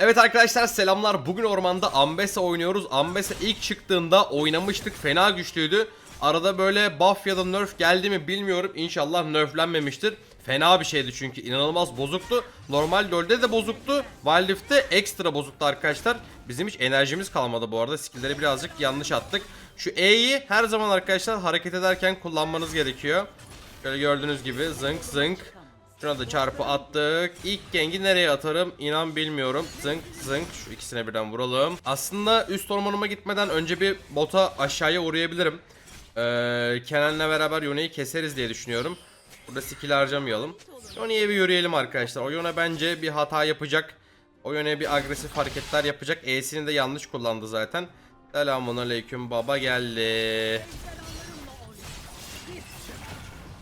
Evet arkadaşlar selamlar. Bugün ormanda Ambessa oynuyoruz. Ambessa ilk çıktığında oynamıştık. Fena güçlüydü. Arada böyle buff ya da nerf geldi mi bilmiyorum. İnşallah nerflenmemiştir. Fena bir şeydi çünkü inanılmaz bozuktu. Normal LoL'de de bozuktu. Wild Rift'te ekstra bozuktu arkadaşlar. Bizim hiç enerjimiz kalmadı bu arada. Skill'leri birazcık yanlış attık. Şu E'yi her zaman arkadaşlar hareket ederken kullanmanız gerekiyor. Şöyle gördüğünüz gibi zınk zınk. Şuna da çarpı attık. İlk gengi nereye atarım inan bilmiyorum. Zınk zınk şu ikisine birden vuralım. Aslında üst ormanıma gitmeden önce bir bota aşağıya uğrayabilirim. Ee, Kenan'la beraber Yone'yi keseriz diye düşünüyorum. Burada skill harcamayalım. Yone'ye bir yürüyelim arkadaşlar. O Yone bence bir hata yapacak. O Yone bir agresif hareketler yapacak. E'sini de yanlış kullandı zaten. Selamun aleyküm baba geldi.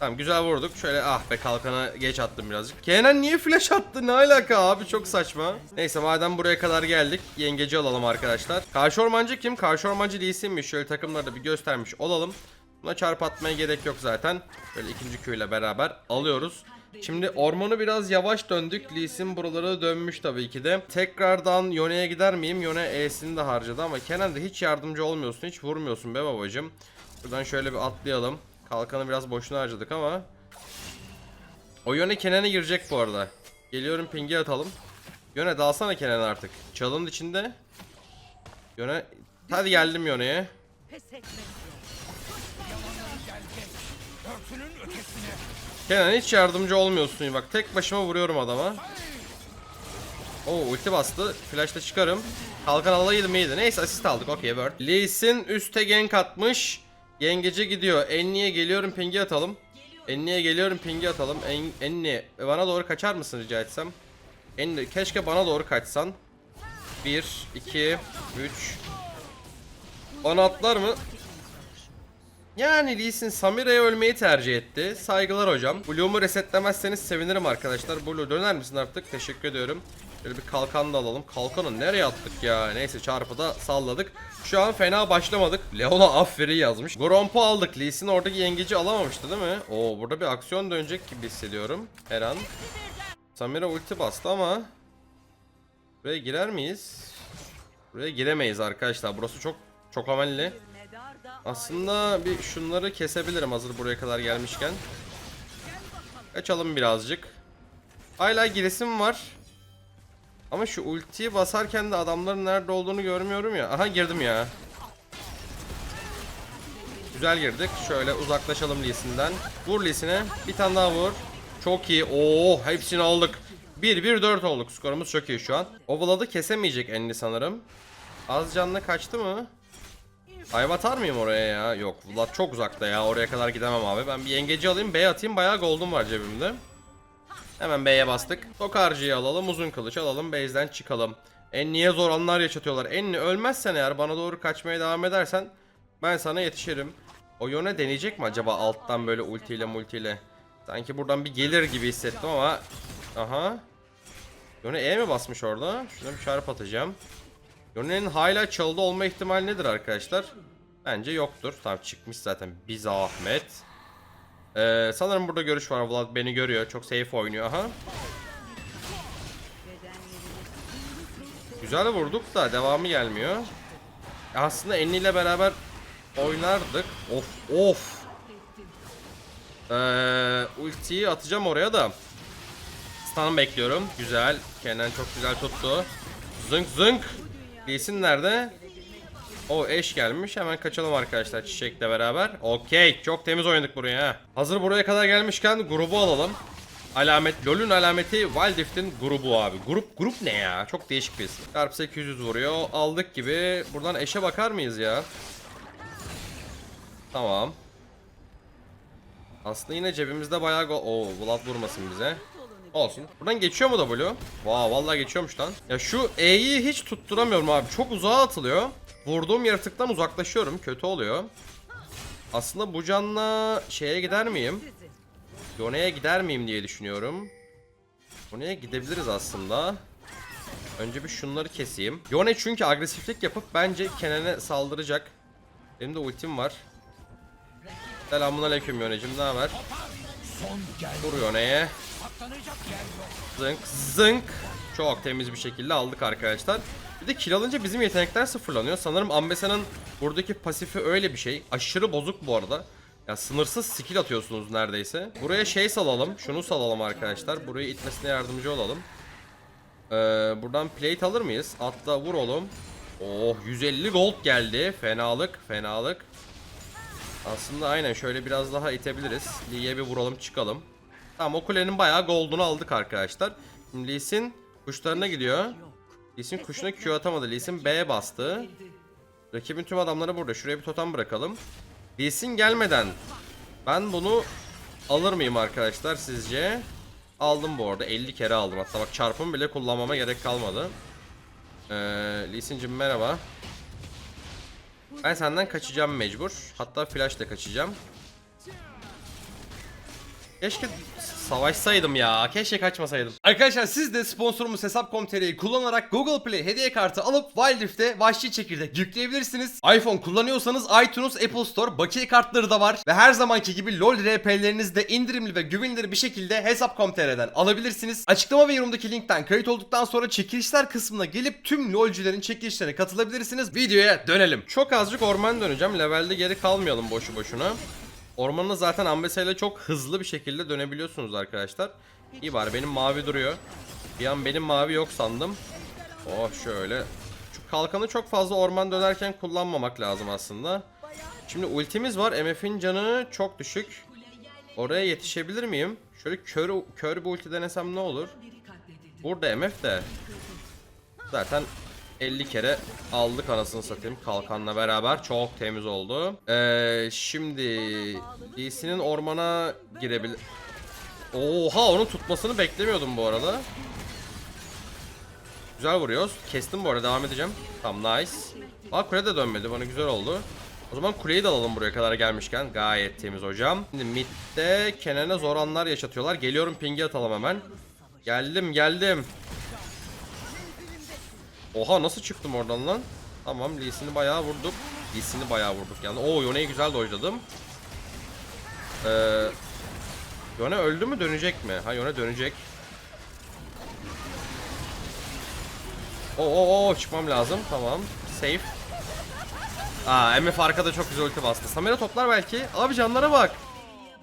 Tamam güzel vurduk. Şöyle ah be kalkana geç attım birazcık. Kenan niye flash attı? Ne alaka abi? Çok saçma. Neyse madem buraya kadar geldik. Yengeci alalım arkadaşlar. Karşı ormancı kim? Karşı ormancı Lee Sin'miş. Şöyle takımları da bir göstermiş olalım. Buna çarp atmaya gerek yok zaten. Böyle ikinci ile beraber alıyoruz. Şimdi ormanı biraz yavaş döndük. Lee Sin buralara dönmüş tabii ki de. Tekrardan Yone'ye gider miyim? Yone E'sini de harcadı ama Kenan da hiç yardımcı olmuyorsun. Hiç vurmuyorsun be babacım. Buradan şöyle bir atlayalım. Kalkanı biraz boşuna harcadık ama. O yöne Kenan'a girecek bu arada. Geliyorum pingi atalım. Yöne dalsana Kenan artık. Çalının içinde. Yöne. Hadi geldim Yone'ye. Kenan hiç yardımcı olmuyorsun bak tek başıma vuruyorum adama. Oo ulti bastı. Flash'ta çıkarım. Kalkan alaydım iyiydi. Neyse asist aldık. Okey word. Lee Sin üste gank atmış. Yengece gidiyor. Enni'ye geliyorum pingi atalım. Enni'ye geliyorum pingi atalım. En, Enni bana doğru kaçar mısın rica etsem? Enni keşke bana doğru kaçsan. 1, 2, 3. Bana atlar mı? Yani Lee Sin Samira'ya ölmeyi tercih etti. Saygılar hocam. Blue'umu resetlemezseniz sevinirim arkadaşlar. Blue döner misin artık? Teşekkür ediyorum. Şöyle bir kalkan da alalım. Kalkanı nereye attık ya? Neyse çarpı da salladık. Şu an fena başlamadık. Leona aferin yazmış. Gromp'u aldık. Lee Sin oradaki yengeci alamamıştı değil mi? Oo burada bir aksiyon dönecek gibi hissediyorum. Her an. Samira ulti bastı ama. Buraya girer miyiz? Buraya giremeyiz arkadaşlar. Burası çok çok amelli. Aslında bir şunları kesebilirim hazır buraya kadar gelmişken. Kaçalım birazcık. Hala giresim var. Ama şu ultiyi basarken de adamların nerede olduğunu görmüyorum ya. Aha girdim ya. Güzel girdik. Şöyle uzaklaşalım Lee'sinden. Vur Lee'sine. Bir tane daha vur. Çok iyi. Oo, hepsini aldık. 1-1-4 olduk. Skorumuz çok iyi şu an. O Vlad'ı kesemeyecek Enli sanırım. Az canlı kaçtı mı? Ayva atar mıyım oraya ya? Yok Vlad çok uzakta ya oraya kadar gidemem abi. Ben bir yengeci alayım B'ye atayım bayağı gold'um var cebimde. Hemen B'ye bastık. Tokarcıyı alalım uzun kılıç alalım base'den çıkalım. En niye zor anlar yaşatıyorlar. Enni ölmezsen eğer bana doğru kaçmaya devam edersen ben sana yetişirim. O yöne deneyecek mi acaba alttan böyle ultiyle multiyle? Sanki buradan bir gelir gibi hissettim ama Aha Yone E mi basmış orada? Şuna bir çarp atacağım. Yone'nin hala çalıda olma ihtimali nedir arkadaşlar? Bence yoktur. Tamam çıkmış zaten. Bir zahmet. Ee, sanırım burada görüş var. Vlad beni görüyor. Çok safe oynuyor. Aha. Güzel vurduk da devamı gelmiyor. Aslında Enni ile beraber oynardık. Of of. Ee, ultiyi atacağım oraya da. Stun bekliyorum. Güzel. Kenan çok güzel tuttu. Zınk zınk. Lee'sin nerede? O eş gelmiş. Hemen kaçalım arkadaşlar Çiçek'le beraber. Okey. Çok temiz oynadık buraya. ha. Hazır buraya kadar gelmişken grubu alalım. Alamet LoL'ün alameti Wild Rift'in grubu abi. Grup grup ne ya? Çok değişik bir isim. Karp 800 vuruyor. Aldık gibi. Buradan eşe bakar mıyız ya? Tamam. Aslında yine cebimizde bayağı go... Oo, Vlad vurmasın bize. Olsun. Buradan geçiyor mu W? Vaa vallahi geçiyormuş lan. Ya şu E'yi hiç tutturamıyorum abi. Çok uzağa atılıyor. Vurduğum yaratıktan uzaklaşıyorum. Kötü oluyor. Aslında bu canla şeye gider miyim? Yone'ye gider miyim diye düşünüyorum. Yone'ye gidebiliriz aslında. Önce bir şunları keseyim. Yone çünkü agresiflik yapıp bence Kenan'e saldıracak. Benim de ultim var. Selamun aleyküm Yone'cim ne haber? Vur Yone'ye. Zınk zınk. Çok temiz bir şekilde aldık arkadaşlar. Bir de kill alınca bizim yetenekler sıfırlanıyor. Sanırım Ambesa'nın buradaki pasifi öyle bir şey. Aşırı bozuk bu arada. Ya sınırsız skill atıyorsunuz neredeyse. Buraya şey salalım. Şunu salalım arkadaşlar. Burayı itmesine yardımcı olalım. Ee, buradan plate alır mıyız? Atla vur oğlum. Oh 150 gold geldi. Fenalık fenalık. Aslında aynen şöyle biraz daha itebiliriz. Lee'ye bir vuralım çıkalım. Tamam o kulenin bayağı gold'unu aldık arkadaşlar. Şimdi Lee kuşlarına gidiyor. Lee Sin kuşuna Q atamadı. Lee Sin B'ye bastı. Rakibin tüm adamları burada. Şuraya bir totem bırakalım. Lee Sin gelmeden ben bunu alır mıyım arkadaşlar sizce? Aldım bu arada. 50 kere aldım. Hatta bak çarpım bile kullanmama gerek kalmadı. Ee, Lee Sin'cim merhaba. Ben senden kaçacağım mecbur. Hatta flashla kaçacağım. Keşke savaşsaydım ya. Keşke kaçmasaydım. Arkadaşlar siz de sponsorumuz Hesap.com.tr'yi kullanarak Google Play hediye kartı alıp Wild Rift'e vahşi çekirdek yükleyebilirsiniz. iPhone kullanıyorsanız iTunes, Apple Store, bakiye kartları da var. Ve her zamanki gibi LoL RP'lerinizi de indirimli ve güvenilir bir şekilde Hesap.com.tr'den alabilirsiniz. Açıklama ve yorumdaki linkten kayıt olduktan sonra çekilişler kısmına gelip tüm LoL'cülerin çekilişlerine katılabilirsiniz. Videoya dönelim. Çok azıcık orman döneceğim. Levelde geri kalmayalım boşu boşuna. Ormanı zaten Ambessa ile çok hızlı bir şekilde dönebiliyorsunuz arkadaşlar. İyi var benim mavi duruyor. Bir an benim mavi yok sandım. Oh şöyle. Şu kalkanı çok fazla orman dönerken kullanmamak lazım aslında. Şimdi ultimiz var. MF'in canı çok düşük. Oraya yetişebilir miyim? Şöyle kör, kör bir ulti denesem ne olur? Burada MF de. Zaten 50 kere aldık anasını satayım kalkanla beraber. Çok temiz oldu. Ee, şimdi DC'nin ormana girebilir. Oha onun tutmasını beklemiyordum bu arada. Güzel vuruyoruz. Kestim bu arada devam edeceğim. Tamam nice. Aa kule de dönmedi bana güzel oldu. O zaman kuleyi de alalım buraya kadar gelmişken. Gayet temiz hocam. Şimdi midde Kenan'a zor anlar yaşatıyorlar. Geliyorum pingi atalım hemen. Geldim geldim. Oha nasıl çıktım oradan lan? Tamam Lee Sin'i bayağı vurduk. Lee Sin'i bayağı vurduk yani. Oo Yone'yi güzel dojladım. Ee, Yone öldü mü dönecek mi? Ha Yone dönecek. Oo oo çıkmam lazım. Tamam. Safe. Aa MF arkada çok güzel ulti bastı. Samira toplar belki. Abi canlara bak.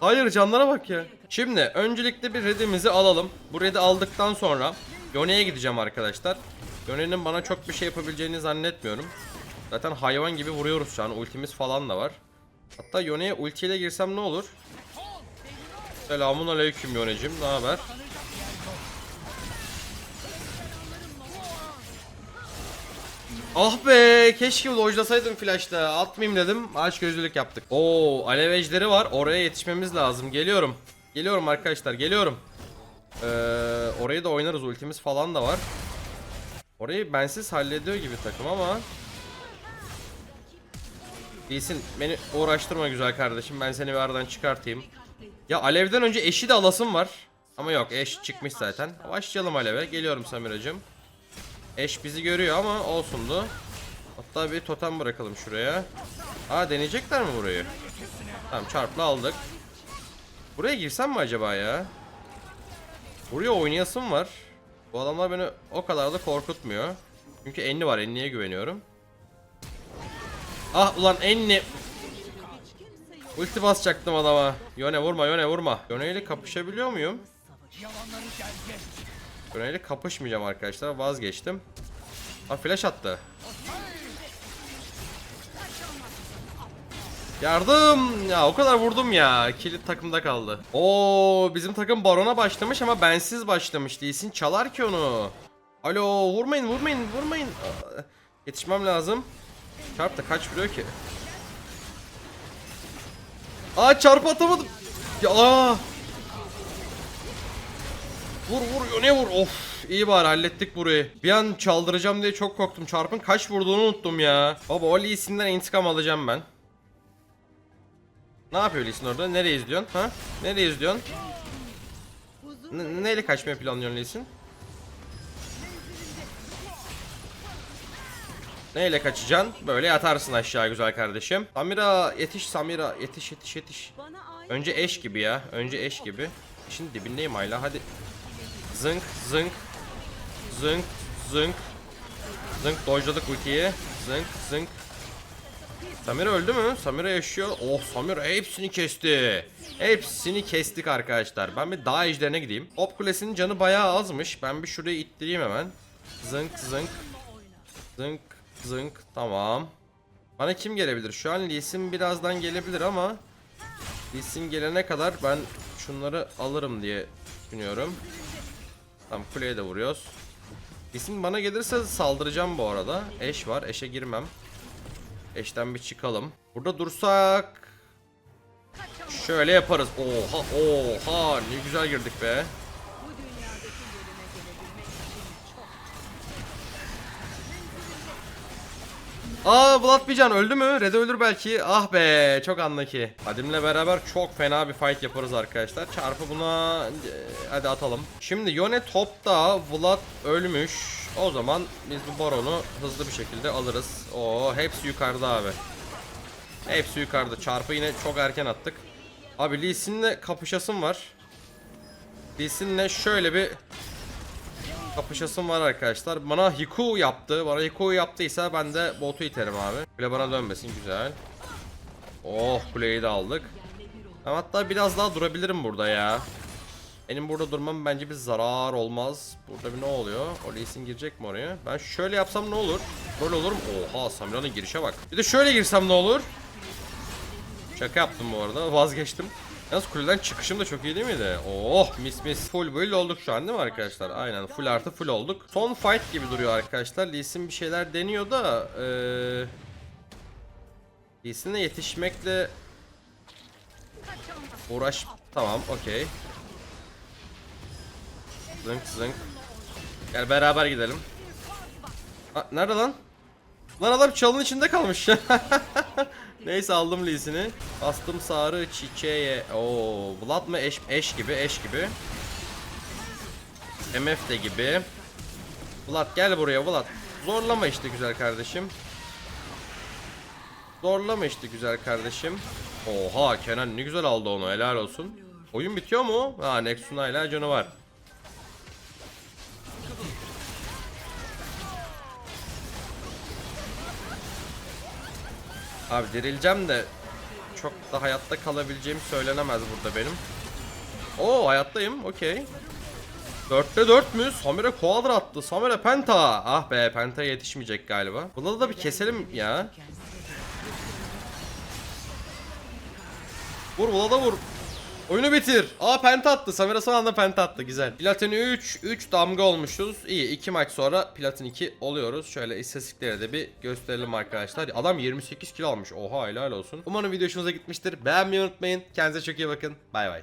Hayır canlara bak ya. Şimdi öncelikle bir redimizi alalım. Bu redi aldıktan sonra Yone'ye gideceğim arkadaşlar. Yone'nin bana çok bir şey yapabileceğini zannetmiyorum. Zaten hayvan gibi vuruyoruz şu an. Ultimiz falan da var. Hatta Yone'ye ultiyle girsem ne olur? Selamun aleyküm Yone'cim. Ne haber? Ah be keşke dojlasaydım flash'ta atmayayım dedim aç gözlülük yaptık Oo alev ejderi var oraya yetişmemiz lazım geliyorum Geliyorum arkadaşlar geliyorum ee, Orayı da oynarız ultimiz falan da var Orayı bensiz hallediyor gibi takım ama Değilsin beni uğraştırma güzel kardeşim ben seni bir aradan çıkartayım Ya alevden önce eşi de alasım var Ama yok eş çıkmış zaten Başlayalım aleve geliyorum Samiracım Eş bizi görüyor ama olsundu. Hatta bir totem bırakalım şuraya. Aa deneyecekler mi burayı? Tamam çarpla aldık. Buraya girsem mi acaba ya? Buraya oynayasım var. Bu adamlar beni o kadar da korkutmuyor. Çünkü Enni var. Enni'ye güveniyorum. Ah ulan Enni. Ulti basacaktım adama. Yone vurma Yone vurma. Yone ile kapışabiliyor muyum? Yone ile kapışmayacağım arkadaşlar. Vazgeçtim. Ha flash attı. Yardım! Ya o kadar vurdum ya. Kilit takımda kaldı. Oo bizim takım barona başlamış ama bensiz başlamış. Değilsin çalar ki onu. Alo vurmayın vurmayın vurmayın. Yetişmem lazım. Çarp da kaç vuruyor ki? Aa çarp atamadım. Ya aa. Vur vur ne vur of iyi bari hallettik burayı. Bir an çaldıracağım diye çok korktum. Çarpın kaç vurduğunu unuttum ya. Baba o Lee Sin'den intikam alacağım ben. Ne yapıyor orada? Nereye izliyorsun? Ha? Nereye izliyorsun? Neyle kaçmayı planlıyorsun Lee Sin? Neyle kaçacaksın? Böyle yatarsın aşağı güzel kardeşim. Samira yetiş Samira yetiş yetiş yetiş. Önce eş gibi ya. Önce eş gibi. İşin dibindeyim hala hadi. Zınk zınk. Zınk. Zınk. Zınk dojladık ultiyi. Zınk zınk. Samira öldü mü? Samira yaşıyor. Oh Samira hepsini kesti. Hepsini kestik arkadaşlar. Ben bir dağ ejderine gideyim. Hop kulesinin canı bayağı azmış. Ben bir şurayı ittireyim hemen. Zınk zınk. Zınk zınk. Tamam. Bana kim gelebilir? Şu an Lee Sin birazdan gelebilir ama Lee Sin gelene kadar ben şunları alırım diye düşünüyorum. Tamam kuleye de vuruyoruz. Sin bana gelirse saldıracağım bu arada. Eş var. Eşe girmem. Eşten bir çıkalım. Burada dursak şöyle yaparız. Oha oha ne güzel girdik be. Aa Vlad Bican öldü mü? Red ölür belki. Ah be çok anlaki. Adim'le beraber çok fena bir fight yaparız arkadaşlar. Çarpı buna e, hadi atalım. Şimdi Yone topta Vlad ölmüş. O zaman biz bu baronu hızlı bir şekilde alırız. Oo hepsi yukarıda abi. Hepsi yukarıda. Çarpı yine çok erken attık. Abi Lee Sin'le kapışasım var. Lee şöyle bir kapışasım var arkadaşlar. Bana Hiku yaptı. Bana Hiku yaptıysa ben de botu iterim abi. Kule bana dönmesin güzel. Oh kuleyi de aldık. Ben hatta biraz daha durabilirim burada ya. Benim burada durmam bence bir zarar olmaz. Burada bir ne oluyor? O Lee Sin girecek mi oraya? Ben şöyle yapsam ne olur? Böyle olur mu? Oha Samira'nın girişe bak. Bir de şöyle girsem ne olur? Şaka yaptım bu arada. Vazgeçtim. Yalnız kuleden çıkışım da çok iyi değil miydi? Oh mis mis. Full build olduk şu an değil mi arkadaşlar? Aynen full artı full olduk. Son fight gibi duruyor arkadaşlar. Lee Sin bir şeyler deniyor da ee... Lee Sin'le yetişmekle uğraş... Tamam okey. Zınk zınk. Gel beraber gidelim. Ha, nerede lan? Lan adam çalın içinde kalmış. Neyse aldım Lee'sini. Bastım sarı çiçeğe. Oo, Vlad mı eş, eş gibi eş gibi. MF de gibi. Vlad gel buraya Vlad. Zorlama işte güzel kardeşim. Zorlama işte güzel kardeşim. Oha Kenan ne güzel aldı onu helal olsun. Oyun bitiyor mu? Ha Nexus'un hala canı Abi dirileceğim de çok da hayatta kalabileceğim söylenemez burada benim. Oo hayattayım okey. 4'te 4 mü? Samira quadra attı. Samira penta. Ah be penta yetişmeyecek galiba. Bunu da bir keselim ya. Vur Vlad'a vur. Oyunu bitir. Aa penta attı. Samira son anda penta attı. Güzel. Platin 3. 3 damga olmuşuz. İyi. 2 maç sonra platin 2 oluyoruz. Şöyle istatistikleri de bir gösterelim arkadaşlar. Adam 28 kilo almış. Oha helal olsun. Umarım video hoşunuza gitmiştir. Beğenmeyi unutmayın. Kendinize çok iyi bakın. Bay bay.